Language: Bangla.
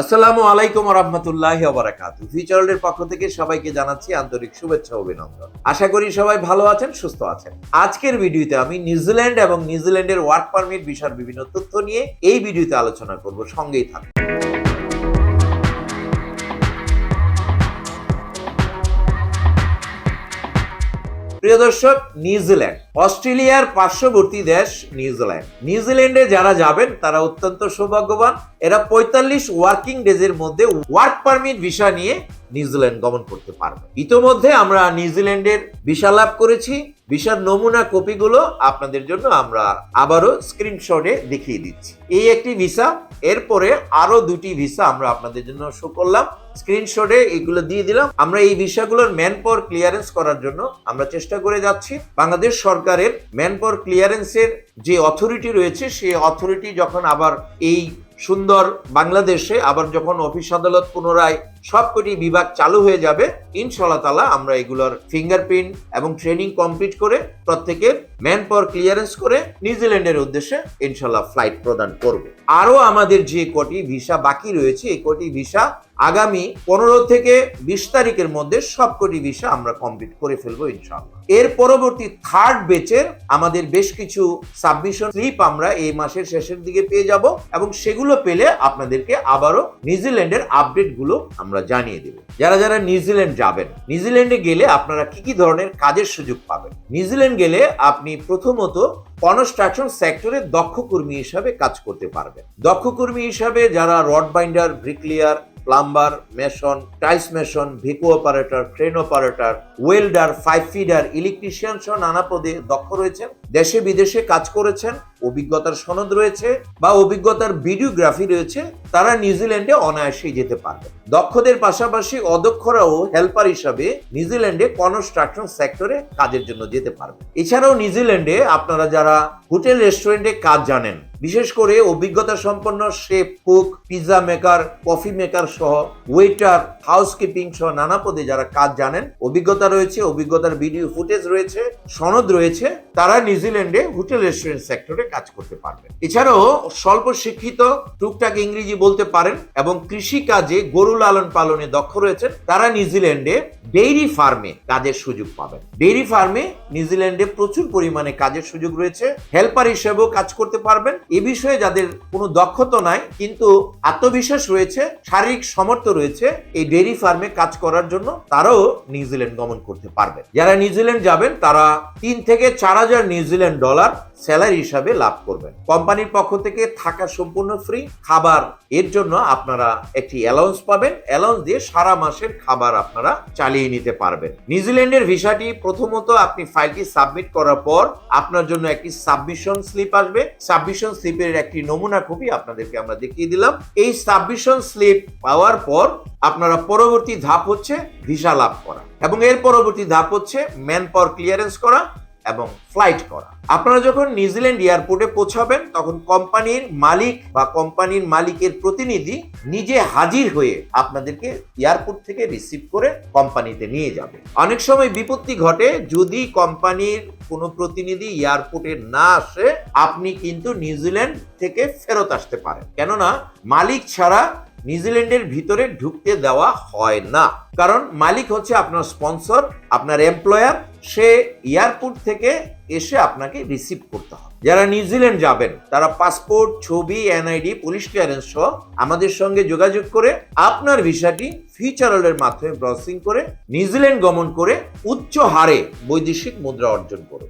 আসসালামু আলাইকুম রহমতুল্লাহ বারাকাত ফিউচারের পক্ষ থেকে সবাইকে জানাচ্ছি আন্তরিক শুভেচ্ছা অভিনন্দন। আশা করি সবাই ভালো আছেন, সুস্থ আছেন। আজকের ভিডিওতে আমি নিউজিল্যান্ড এবং নিউজিল্যান্ডের ওয়ার্ক পারমিট বিষয়ের বিভিন্ন তথ্য নিয়ে এই ভিডিওতে আলোচনা করব, সঙ্গেই থাকুন। প্রিয় দর্শক, নিউজিল্যান্ড। অস্ট্রেলিয়ার পার্শ্ববর্তী দেশ নিউজিল্যান্ড। নিউজিল্যান্ডে যারা যাবেন, তারা অত্যন্ত সৌভাগ্যবান। এরা পঁয়তাল্লিশ ওয়ার্কিং ডেজের মধ্যে ওয়ার্ক পারমিট ভিসা নিয়ে নিউজিল্যান্ড গমন করতে পারবে। ইতোমধ্যে আমরা নিউজিল্যান্ডের ভিসা লাভ করেছি। ভিসার নমুনা কপিগুলো আপনাদের জন্য আমরা আবারও স্ক্রিনশটে দেখিয়ে দিচ্ছি। এই একটি ভিসা, এরপরে আরও দুটি ভিসা আমরা আপনাদের জন্য শো করলাম। স্ক্রিনশটে এগুলো দিয়ে দিলাম। আমরা এই ভিসাগুলোর ম্যান পাওয়ার ক্লিয়ারেন্স করার জন্য আমরা চেষ্টা করে যাচ্ছি। বাংলাদেশ সরকারের ম্যান পাওয়ার ক্লিয়ারেন্সের যে অথরিটি রয়েছে, সেই অথরিটি যখন আবার এই সুন্দর বাংলাদেশে আবার যখন অফিস আদালত পুনরায় সবকটি বিভাগ চালু হয়ে যাবে। ইনশাল্লাহ তালা আমরা এগুলোর ফিঙ্গারপ্রিন্ট এবং ট্রেনিং কমপ্লিট করে প্রত্যেকের ম্যান পাওয়ার ক্লিয়ারেন্স করে নিউজিল্যান্ডের উদ্দেশ্যে ইনশাল্লাহ ফ্লাইট প্রদান করব। আরও আমাদের যে কটি ভিসা বাকি রয়েছে, এই কটি ভিসা আগামী পনেরো থেকে বিশ তারিখের মধ্যে সবকটি ভিসা আমরা কমপ্লিট করে ফেলব ইনশাল্লাহ এর পরবর্তী থার্ড বেচের আমাদের বেশ কিছু সাবমিশন স্লিপ আমরা এই মাসের শেষের দিকে পেয়ে যাব এবং সেগুলো পেলে আপনাদেরকে আবারও নিউজিল্যান্ডের আপডেটগুলো আমরা জানিয়ে দেব। যারা যারা নিউজিল্যান্ড যাবেন নিউজিল্যান্ডে গেলে আপনারা কি কি ধরনের কাজের সুযোগ পাবেন? নিউজিল্যান্ড গেলে আপনি প্রথমত কনস্ট্রাকশন সেক্টরে দক্ষ কর্মী হিসাবে কাজ করতে পারবেন। দক্ষ কর্মী হিসাবে যারা rod binder, bricklayer, plumber, mason, tiles mason, ভিকো operator train operator, welder, pipe fitter, electrician সহ নানা পদে দক্ষ রয়েছেন। দেশে বিদেশে কাজ করেছেন। অভিজ্ঞতার সনদ রয়েছে বা অভিজ্ঞতার ভিডিওগ্রাফি রয়েছে, তারা নিউজিল্যান্ডে অনায়াসেই যেতে পারবে। দক্ষদের পাশাপাশি অদক্ষরাও হেল্পার হিসাবে নিউজিল্যান্ডে কনস্ট্রাকশন সেক্টরে কাজের জন্য যেতে পারবে। এছাড়াও নিউজিল্যান্ডে আপনারা যারা হোটেল রেস্টুরেন্টে কাজ জানেন, বিশেষ করে অভিজ্ঞতা সম্পন্ন chef, cook pizza maker, coffee maker সহ ওয়েটার, হাউসকিপিং সহ নানা পদে যারা কাজ জানেন, অভিজ্ঞতা রয়েছে, অভিজ্ঞতার ভিডিও ফুটেজ রয়েছে, সনদ রয়েছে, তারা নিউজিল্যান্ডে হোটেল রেস্টুরেন্ট সেক্টরে কাজ করতে পারবেন। এছাড়াও স্বল্প শিক্ষিত টুকটাক ইংরেজি বলতে পারেন এবং কৃষি কাজে গরু লালন পালনে দক্ষ রয়েছেন, তারা নিউজিল্যান্ডে ডেইরি ফার্মে কাজের সুযোগ পাবেন। ডেইরি ফার্মে নিউজিল্যান্ডে প্রচুর পরিমাণে কাজের সুযোগ রয়েছে, হেল্পার হিসেবেও কাজ করতে পারবেন। এ বিষয়ে যাদের কোনো দক্ষতা নাই, কিন্তু আত্মবিশ্বাস রয়েছে, শারীরিক সমর্থ রয়েছে, এই ডেইরি ফার্মে কাজ করার জন্য তারাও নিউজিল্যান্ড গমন করতে পারবেন। যারা নিউজিল্যান্ড যাবেন, তারা তিন থেকে চার হাজার নিউজিল্যান্ড ডলার স্যালারি হিসাবে লাভ করবেন। কোম্পানির পক্ষ থেকে থাকা সম্পূর্ণ ফ্রি। খাবার এর জন্য আপনারা একটি অ্যালাউন্স পাবেন। অ্যালাউন্স দিয়ে সারা মাসের খাবার আপনারা চালিয়ে নিতে পারবেন। নিউজিল্যান্ডের ভিসাটি প্রথমত আপনি ফাইলটি সাবমিট করার পর আপনার জন্য একটি সাবমিশন স্লিপ আসবে। সাবমিশন স্লিপের একটি নমুনা কপি আপনাদেরকে আমরা দেখিয়ে দিলাম। এই সাবমিশন স্লিপ পাওয়ার পর আপনারা পরবর্তী ধাপ হচ্ছে ভিসা লাভ করা। এবং এর পরবর্তী ধাপ হচ্ছে ম্যান পাওয়ার ক্লিয়ারেন্স করা। এবং ফ্লাইট করা। আপনারা যখন নিউজিল্যান্ড এয়ারপোর্টে পৌঁছাবেন, তখন কোম্পানির মালিক বা কোম্পানির মালিকের প্রতিনিধি নিজে হাজির হয়ে আপনাদেরকে এয়ারপোর্ট থেকে রিসিভ করে কোম্পানিতে নিয়ে যাবে। অনেক সময় বিপত্তি ঘটে, যদি কোম্পানির কোনো প্রতিনিধি এয়ারপোর্টে না আসে, আপনি কিন্তু নিউজিল্যান্ড থেকে ফেরত আসতে পারেন। কেননা, মালিক ছাড়া নিউজিল্যান্ডের ভিতরে ঢুকতে দেওয়া হয় না। কারণ মালিক হচ্ছে আপনার স্পন্সর, আপনার এমপ্লয়ার, সে এয়ারপোর্ট থেকে এসে আপনাকে রিসিভ করতে হবে। যারা নিউজিল্যান্ড যাবেন, তারা পাসপোর্ট, ছবি, এনআইডি, পুলিশ ক্লিয়ারেন্স সহ আমাদের সঙ্গে যোগাযোগ করে আপনার ভিসাটি ফিউচারের মাধ্যমে প্রসেসিং করে, নিউজিল্যান্ড গমন করে উচ্চ হারে বৈদেশিক মুদ্রা অর্জন করুন।